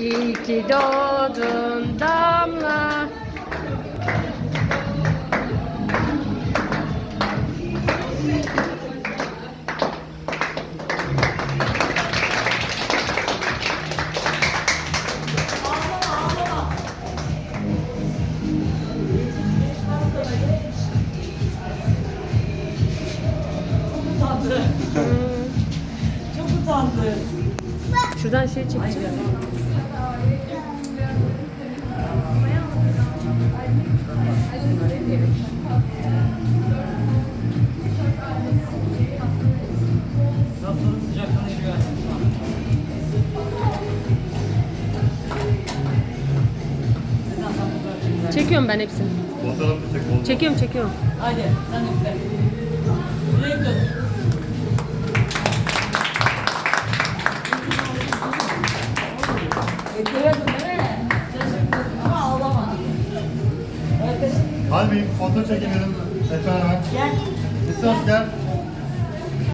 İyi ki doğdun Damla. Çok utandı. Şuradan şey çekeceğim. Çekiyorum ben hepsini. Fotoğraf çek oldu. Çekiyorum çekiyorum. Hadi sen. Direkt. Evet. Hadi bir foto çekinelim. Efendim. Gel. İstas gel.